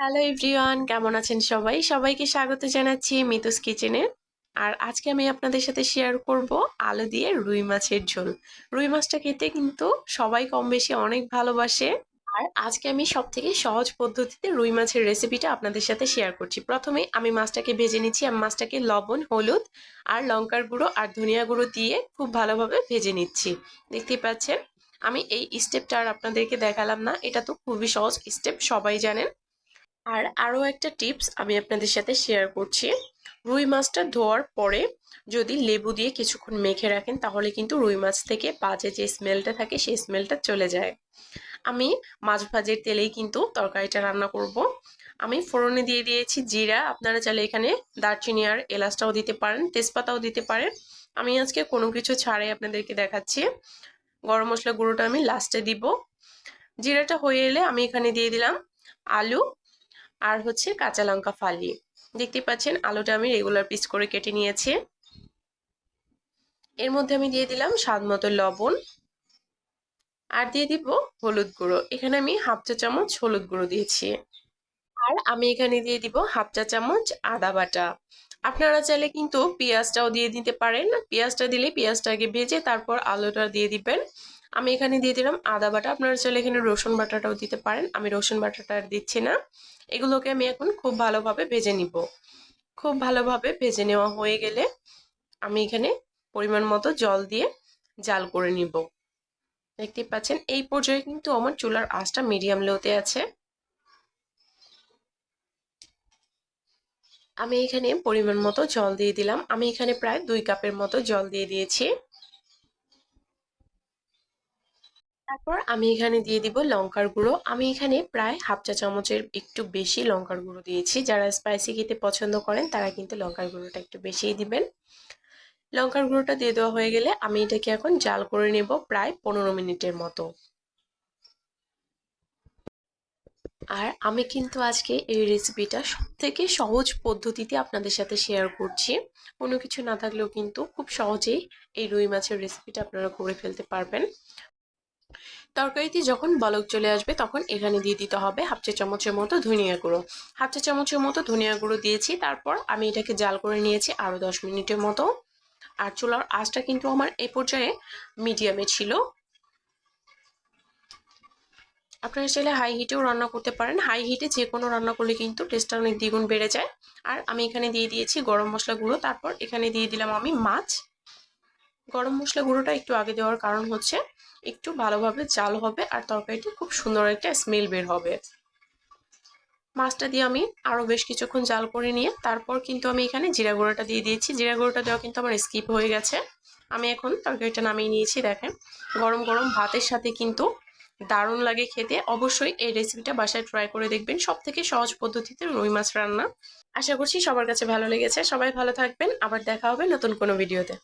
Hello everyone কেমন আছেন সবাই? সবাইকে স্বাগত জানাচ্ছি মিতুস কিচেনে। আর আজকে আমি আপনাদের সাথে শেয়ার করব আলু দিয়ে রুই মাছের ঝোল। রুই মাছটা খেতে কিন্তু সবাই কম বেশি অনেক ভালোবাসে। আর আজকে আমি সব থেকে সহজ পদ্ধতিতে রুই মাছের রেসিপিটা আপনাদের সাথে শেয়ার করছি। প্রথমে আমি মাছটাকে ভেজে নিচ্ছি। আমি মাছটাকে লবণ, হলুদ আর লঙ্কার গুঁড়ো আর ধনিয়া গুঁড়ো দিয়ে খুব ভালোভাবে ভেজে নিচ্ছি। দেখতে পাচ্ছেন? আমি এই স্টেপটা আর আপনাদেরকে দেখালাম না। এটা তো খুবই সহজ স্টেপ সবাই জানেন। আর আরও একটা টিপস আমি আপনাদের সাথে শেয়ার করছি। রুই মাছটা ধোয়ার পরে যদি লেবু দিয়ে কিছুক্ষণ মেখে রাখেন, তাহলে কিন্তু রুই মাছ থেকে বাজে যে স্মেলটা থাকে, সেই স্মেলটা চলে যায়। আমি মাছ ভাজের তেলেই কিন্তু তরকারিটা রান্না করব। আমি ফোড়নে দিয়ে দিয়েছি জিরা। আপনারা চাইলে এখানে দারচিনি আর এলাচটাও দিতে পারেন, তেজপাতাও দিতে পারেন। আমি আজকে কোনো কিছু ছাড়াই আপনাদেরকে দেখাচ্ছি। গরম মশলা গুঁড়োটা আমি লাস্টে দিব। জিরাটা হয়ে এলে আমি এখানে দিয়ে দিলাম আলু আর হচ্ছে কাঁচা লঙ্কা ফালি। দেখতে পাচ্ছেন, আলুটা আমি রেগুলার পিস করে কেটে নিয়েছি। এর মধ্যে আমি দিয়ে দিলাম স্বাদ মতো লবণ। আর দিয়ে দিব হলুদ গুঁড়ো। এখানে আমি হাফ চা চামচ হলুদ গুঁড়ো দিয়েছি। আর আমি এখানে দিয়ে দিব হাফ চা চামচ আদা বাটা। আপনারা চাইলে কিন্তু পেঁয়াজটাও দিয়ে দিতে পারেন। পেঁয়াজটা দিলে পেঁয়াজটাকে ভেজে তারপর আলুটা দিয়ে দিবেন। আমি এখানে দিয়ে দিলাম আদা বাটা। আপনারা চাইলে এখানে রসুন বাটাটাও দিতে পারেন। আমি রসুন বাটাটা দিচ্ছি না। এগুলোকে আমি এখন খুব ভালোভাবে ভেজে নিব। খুব ভালোভাবে ভেজে নেওয়া হয়ে গেলে আমি এখানে পরিমাণ মতো জল দিয়ে জাল করে নিব। দেখতে পাচ্ছেন, এই পর্যায়ে কিন্তু আমার চুলার আঁচটা মিডিয়াম লোতে আছে। আমি এখানে পরিমাণ মতো জল দিয়ে দিলাম। আমি এখানে প্রায় দুই কাপের মতো জল দিয়ে দিয়েছি। তারপর আমি এখানে দিয়ে দিব লঙ্কার গুঁড়ো। আমি এখানে প্রায় হাফ চা চামচের একটু বেশি লঙ্কার গুঁড়ো দিয়েছি। যারা স্পাইসি খেতে পছন্দ করেন, তারা কিন্তু লঙ্কার গুঁড়োটা একটু বেশিই দিবেন। লঙ্কার গুঁড়োটা দিয়ে দেওয়া হয়ে গেলে আমি এটাকে এখন জাল করে নেব প্রায় পনেরো মিনিটের মতো। আর আমি কিন্তু আজকে এই রেসিপিটা সব থেকে সহজ পদ্ধতিতে আপনাদের সাথে শেয়ার করছি। কোনো কিছু না থাকলেও কিন্তু খুব সহজেই এই রুই মাছের রেসিপিটা আপনারা করে ফেলতে পারবেন। তরকারিতে যখন বলক চলে আসবে, তখন এখানে দিয়ে দিতে হবে হাফ চা চামচের মতো ধনিয়া গুঁড়ো। হাফ চা চামচের মতো ধনিয়া গুঁড়ো দিয়েছি, তারপর আমি এটাকে জাল করে নিয়েছি আরও দশ মিনিটের মতো। আর চুলার আঁচটা কিন্তু আমার এই পর্যায়ে মিডিয়ামে ছিল। আপনারা চাইলে হাই হিটেও রান্না করতে পারেন। হাই হিটে যে কোনো রান্না করলে কিন্তু টেস্টটা অনেক দ্বিগুণ বেড়ে যায়। আর আমি এখানে দিয়ে দিয়েছি গরম মশলা গুঁড়ো, তারপর এখানে দিয়ে দিলাম আমি মাছ। গরম মশলা গুঁড়োটা একটু আগে দেওয়ার কারণ হচ্ছে একটু ভালোভাবে জাল হবে আর তরকারিটা খুব সুন্দর একটা স্মেল বের হবে। মাছটা দিয়ে আমি আরও বেশ কিছুক্ষণ জাল করে নিয়ে তারপর কিন্তু আমি এখানে জিরা গুঁড়োটা দিয়ে দিয়েছি। জিরা গুঁড়োটা দেওয়া কিন্তু আমার স্কিপ হয়ে গেছে। আমি এখন তরকারিটা নামিয়ে নিয়েছি, দেখেন। গরম গরম ভাতের সাথে কিন্তু দারুণ লাগে খেতে। অবশ্যই এই রেসিপিটা বাসায় ট্রাই করে দেখবেন। সব থেকে সহজ পদ্ধতিতে রুই মাছ রান্না। আশা করছি সবার কাছে ভালো লেগেছে। সবাই ভালো থাকবেন। আবার দেখা হবে নতুন কোনো ভিডিওতে